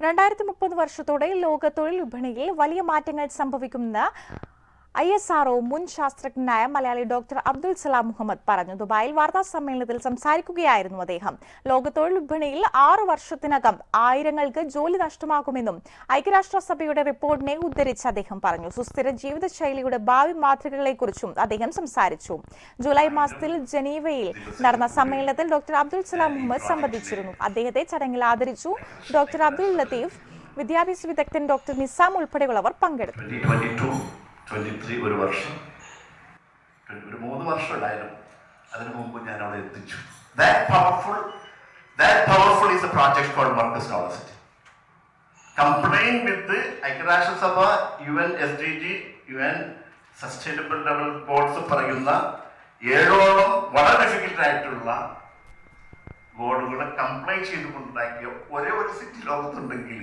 രണ്ടായിരത്തി മുപ്പത് വർഷത്തോടെ ലോക തൊഴിൽ വിപണിയിൽ വലിയ മാറ്റങ്ങൾ സംഭവിക്കുമെന്ന് ഐ എസ് ആർഒ മുൻ ശാസ്ത്രജ്ഞനായ മലയാളി ഡോക്ടർ അബ്ദുൽ സലാം മുഹമ്മദ് പറഞ്ഞു. ദുബായിൽ വാർത്താ സമ്മേളനത്തിൽ സംസാരിക്കുകയായിരുന്നു അദ്ദേഹം. ലോകത്തൊഴിൽ തൊഴിൽ വിപണിയിൽ ആറു വർഷത്തിനകം ആയിരങ്ങൾക്ക് ജോലി നഷ്ടമാകുമെന്നും ഐക്യരാഷ്ട്രസഭയുടെ റിപ്പോർട്ടിനെ ഉദ്ധരിച്ച് അദ്ദേഹം പറഞ്ഞു. സുസ്ഥിര ജീവിതശൈലിയുടെ ഭാവി മാതൃകകളെക്കുറിച്ചും അദ്ദേഹം സംസാരിച്ചു. ജൂലൈ മാസത്തിൽ ജനീവയിൽ നടന്ന സമ്മേളനത്തിൽ ഡോക്ടർ അബ്ദുൽ സലാം മുഹമ്മദ് സംബന്ധിച്ചിരുന്നു അദ്ദേഹത്തെ ചടങ്ങിൽ ആദരിച്ചു ഡോക്ടർ അബ്ദുൽ ലത്തീഫ്. വിദ്യാഭ്യാസ വിദഗ്ധൻ ഡോക്ടർ നിസാം ഉൾപ്പെടെയുള്ളവർ പങ്കെടുത്തു. ട്വന്റി ത്രീ ഒരു വർഷം. ഒരു മൂന്ന് വർഷം ഉണ്ടായിരുന്നു. അതിനു മുമ്പ് ഞാൻ അവിടെ എത്തിച്ചു. Powerful is a project for workers knowledge city compliant with ഐക്യരാഷ്ട്രസഭ U N S D G U N sustainable develop goals പറയുന്ന ഏഴോളം വളരെ ഡിഫിക്കൽട്ട് ആയിട്ടുള്ള ഗോളുകളെ കംപ്ലൈൻ ചെയ്തുകൊണ്ടുണ്ടാക്കിയ ഒരേ ഒരു സിറ്റി ലോകത്തുണ്ടെങ്കിൽ